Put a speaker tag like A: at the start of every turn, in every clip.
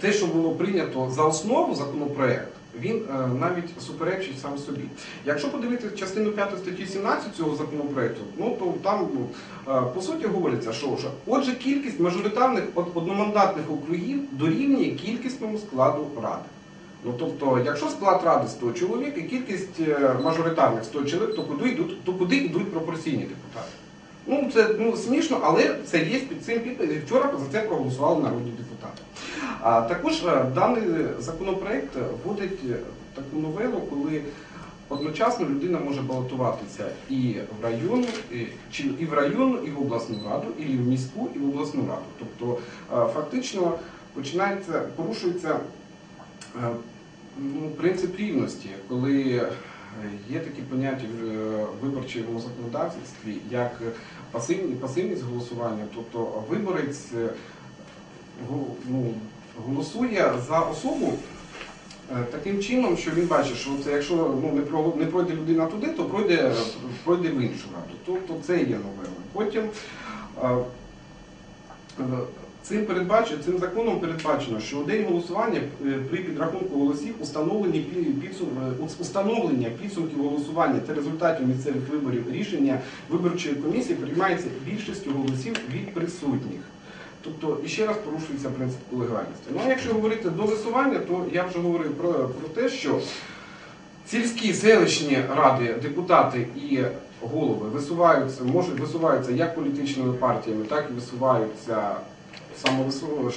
A: Те, що було прийнято за основу законопроект, він е, навіть суперечить сам собі. Якщо подивитися частину 5 статті 17 цього законопроекту, ну то там ну, е, по суті говориться, що вже отже, кількість мажоритарних одномандатних округів дорівнює кількісному складу ради. Ну тобто, якщо склад ради 100 чоловік і кількість е, мажоритарних 100 чоловік, то куди йдуть, то куди йдуть пропорційні депутати? Ну це ну смішно, але це є під цим підпис. Вчора за це проголосували народні депутати. А також е, даний законопроект вводить е, таку новелу, коли одночасно людина може балотуватися і в районну, і, чи і в районну, і в обласну раду, і в міську, і в обласну раду. Тобто е, фактично починається, порушується ну, принцип рівності, коли є такі поняття в виборчому законодавстві, як пасивні, пасивність голосування, тобто виборець ну, голосує за особу е, таким чином, що він бачить, що це якщо ну, не, пройде людина туди, то пройде, пройде в іншу раду. Тобто це є новела. Потім е, Цим передбачено, цим законом передбачено, що у день голосування е, при підрахунку голосів установлені установлення підсумків голосування та результатів місцевих виборів рішення виборчої комісії приймається більшістю голосів від присутніх. Тобто ще раз порушується принцип колегальності. Ну а якщо говорити до висування, то я вже говорив про, про те, що сільські селищні ради, депутати і голови висуваються, можуть висуваються як політичними партіями, так і висуваються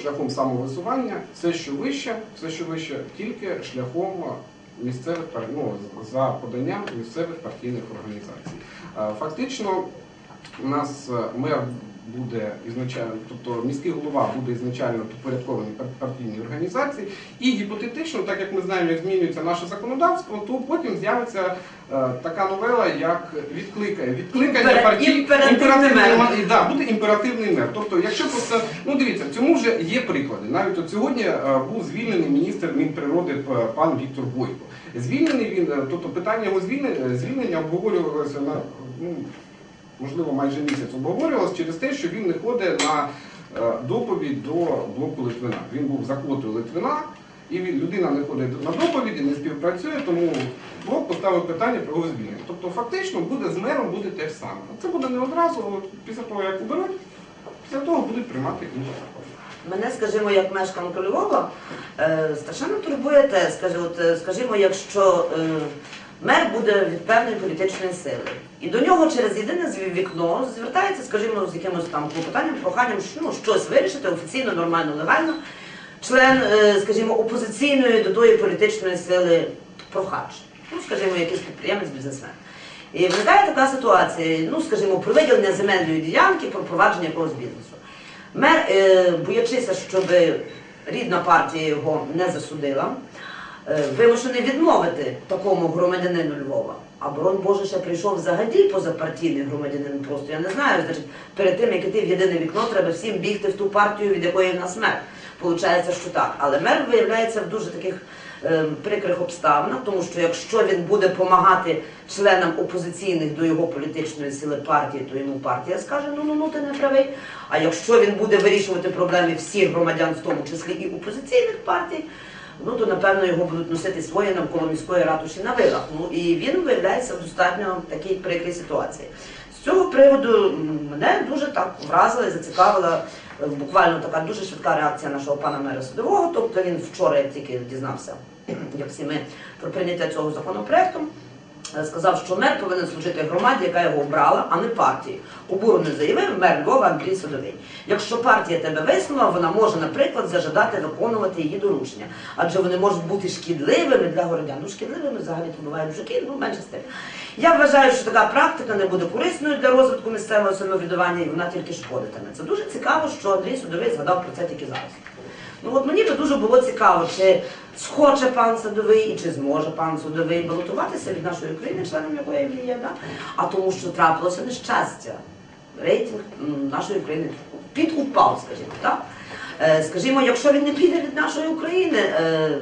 A: шляхом самовисування. Все, що вище, все, що вище, тільки шляхом місцевих ну, за поданням місцевих партійних організацій. Фактично, у нас е, мер буде ізначально, тобто міський голова буде ізначально підпорядкований пар- партійній організації, і гіпотетично, так як ми знаємо, як змінюється наше законодавство, то потім з'явиться е, така новела, як відкликає відкликання партій
B: імперативний
A: да, буде імперативний мер. Тобто, якщо просто ну дивіться, цьому вже є приклади. Навіть от сьогодні е, був звільнений міністр Мінприроди пан Віктор Бойко. Звільнений він, е, тобто питання його звільнення, звільнення обговорювалося на ну, можливо майже місяць обговорювалося через те, що він не ходить на е, доповідь до блоку Литвина. Він був за квотою Литвина. І людина не ходить на доповіді, не співпрацює, тому блок поставив питання про його звільнення. Тобто фактично буде з мером буде те ж саме. Це буде не одразу, після того, як уберуть, після того будуть приймати інші закони.
B: Мене, скажімо, як мешканку Львова, е, страшенно турбує те, е, скажімо, якщо мер буде від певної політичної сили, і до нього через єдине вікно звертається, скажімо, з якимось там клопотанням, проханням ну, щось вирішити офіційно, нормально, легально, член, е, скажімо, опозиційної до тої політичної сили прохач. Ну, скажімо, якийсь підприємець, бізнесмен. І виникає така ситуація, ну, скажімо, про виділення земельної ділянки, про провадження якогось бізнесу. Мер, е, боячися, щоб рідна партія його не засудила, вимушений відмовити такому громадянину Львова. А борон Боже ще прийшов взагалі позапартійний громадянин. Просто я не знаю. Значить, перед тим як іти в єдине вікно, треба всім бігти в ту партію, від якої в нас мер. Получається, що так. Але мер виявляється в дуже таких е, прикрих обставинах, тому що якщо він буде допомагати членам опозиційних до його політичної сили партії, то йому партія скаже, ну ну ну ти не правий. А якщо він буде вирішувати проблеми всіх громадян, в тому числі і опозиційних партій, ну то напевно його будуть носити своє навколо міської ратуші на вилах. Ну і він виявляється в достатньо такій прикрій ситуації. З цього приводу мене дуже так вразила і зацікавила е, буквально така дуже швидка реакція нашого пана мера Судового. Тобто він вчора, як тільки дізнався, як всі ми про прийняття цього законопроекту, сказав, що мер повинен служити громаді, яка його обрала, а не партії. Обурено заявив мер Львова Андрій Садовий. Якщо партія тебе висунула, вона може, наприклад, зажадати виконувати її доручення, адже вони можуть бути шкідливими для городян. Ну, шкідливими взагалі то бувають жуки, ну менше з тим. Я вважаю, що така практика не буде корисною для розвитку місцевого самоврядування, і вона тільки шкодитиме. Це дуже цікаво, що Андрій Судовий згадав про це тільки зараз. Ну от мені би дуже було цікаво, чи схоче пан Садовий і чи зможе пан Садовий балотуватися від нашої країни, членом якої він є, да? а тому, що трапилося нещастя. Рейтинг нашої країни підупав, скажімо так. Е, Скажімо, якщо він не піде від нашої України, е,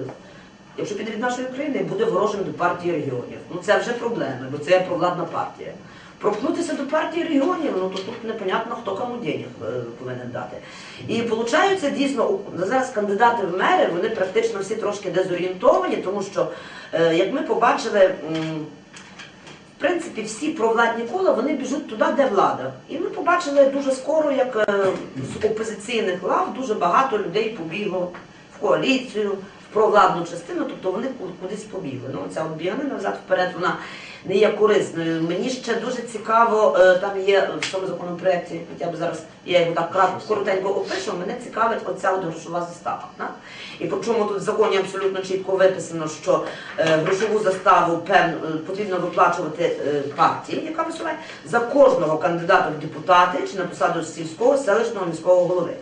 B: якщо піде від нашої країни, буде ворожим до партії регіонів. Ну це вже проблеми, бо це провладна партія. Пропхнутися до партії регіонів, ну то тут непонятно, хто кому денег е, повинен дати. І виходить, дійсно, зараз кандидати в мери, вони практично всі трошки дезорієнтовані, тому що, е, як ми побачили, в принципі, всі провладні кола вони біжуть туди, де влада. І ми побачили дуже скоро, як е, з опозиційних лав дуже багато людей побігло в коаліцію, провладну частину, тобто вони кудись побігли. Ну, ця біганина назад вперед, вона не є корисною. Мені ще дуже цікаво, е, там є в цьому законопроекті, хоча б зараз я його так кратко, коротенько опишу, мене цікавить оця от грошова застава. Да? І причому тут в законі абсолютно чітко виписано, що е, грошову заставу е, потрібно виплачувати партії, яка висуває, за кожного кандидата в депутати чи на посаду сільського, селищного, міського голови.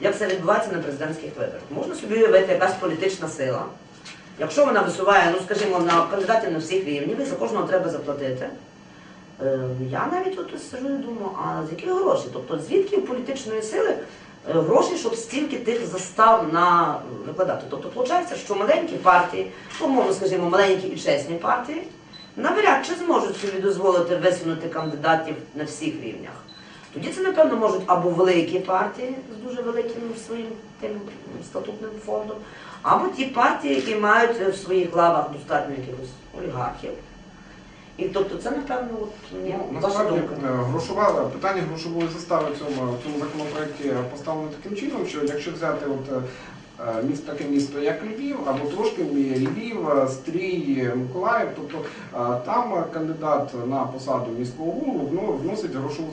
B: Як це відбувається на президентських виборах? Можна собі уявити якась політична сила. Якщо вона висуває, ну скажімо, на кандидатів на всіх рівнів, і за кожного треба заплатити. Е, Я навіть от сижу і думаю, а з яких грошей? Тобто звідки у політичної сили е, гроші, щоб стільки тих застав на викладати? Тобто виходить, що маленькі партії, мовно скажімо, маленькі і чесні партії, навряд чи зможуть собі дозволити висунути кандидатів на всіх рівнях. Тоді це, напевно, можуть або великі партії з дуже великим своїм тим статутним фондом, або ті партії, які мають в своїх лавах достатньо якихось олігархів. І тобто це, напевно, от, ні,
A: Ну,
B: ваша
A: насправді
B: думка.
A: е, грошова питання грошової застави в цьому, в цьому законопроекті поставлено таким чином, що якщо взяти от, е, таке місто, як Львів, або трошки Львів, е, Стрій, Миколаїв, тобто е, там е, кандидат на посаду міського голову вносить грошову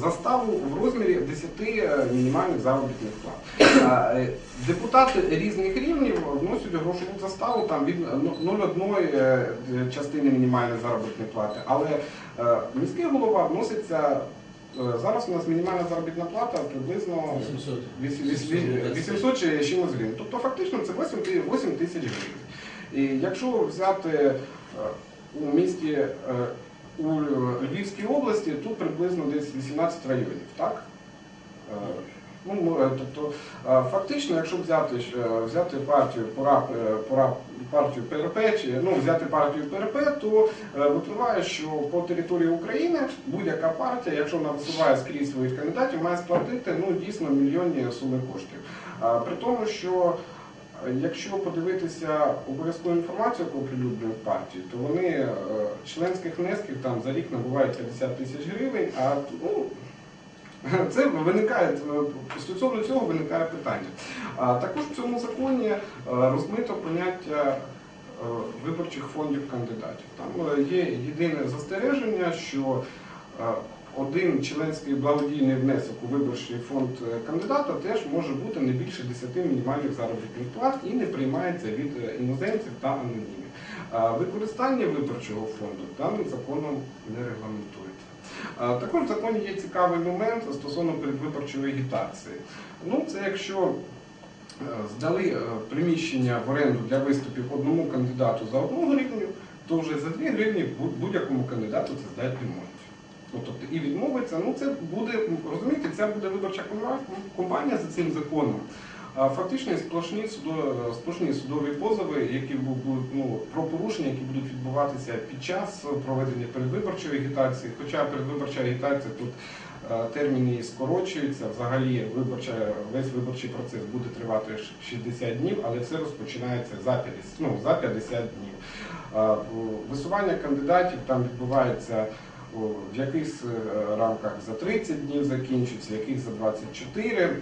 A: заставу в розмірі 10 е, мінімальних заробітних плат. Е, е, Депутати різних рівнів вносять грошову заставу там від 0,1 е, частини мінімальної заробітної плати, але е, міський голова вноситься. Е, Зараз у нас мінімальна заробітна плата приблизно
C: 800.
A: 800 800 чи чимось гривень. Тобто фактично це 8 тисяч гривень. І якщо взяти е, у місті е, у Львівській області, тут приблизно десь 18 районів, так? Е, Ну, е, тобто, е, фактично, якщо взяти, е, взяти партію пора, пора, партію ПРП, чи ну, взяти партію ПРП, то випливає, що по території України будь-яка партія, якщо вона висуває скрізь своїх кандидатів, має сплатити ну, дійсно мільйонні суми коштів. При тому, що якщо подивитися обов'язкову інформацію, яку оприлюднюють партії, то вони членських внесків там за рік набувають 50 тисяч гривень, а ну, це виникає е, стосовно цього виникає питання. Також в цьому законі е, розмито поняття е, виборчих фондів кандидатів. Там є єдине застереження, що один членський благодійний внесок у виборчий фонд кандидата теж може бути не більше 10 мінімальних заробітних плат і не приймається від іноземців та анонімів. Використання виборчого фонду даним законом не регламентується. Також в законі є цікавий момент стосовно передвиборчої агітації. Ну, це якщо е, здали е, приміщення в оренду для виступів одному кандидату за одну гривню, то вже за 2 гривні будь-якому кандидату це здати не можуть. Ну, тобто і відмовиться, ну це буде, розумієте, це буде виборча компанія за цим законом. Фактично сплошні, судо, сплошні судові позови, які будуть ну, про порушення, які будуть відбуватися під час проведення передвиборчої агітації. Хоча передвиборча агітація тут е, терміни скорочуються, взагалі виборча, весь виборчий процес буде тривати 60 днів, але все розпочинається за 50, ну, за 50 днів. Висування кандидатів там відбувається в якихось е, рамках за 30 днів закінчується, в яких за 24.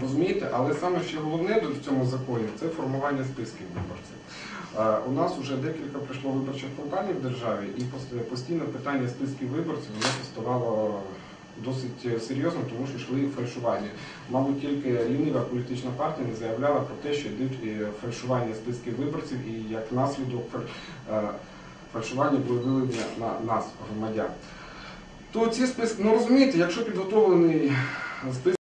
A: Розумієте, але саме ще головне в цьому законі це формування списків виборців. Е, У нас вже декілька пройшло виборчих кампаній в державі, і пос- постійно питання списків виборців воно поставало досить серйозно, тому що йшли фальшування. Мабуть, тільки лінива політична партія не заявляла про те, що йдуть е, фальшування списків виборців, і як наслідок е, фальшування були на нас, громадян. То ці списки, ну розумієте, якщо підготовлений список.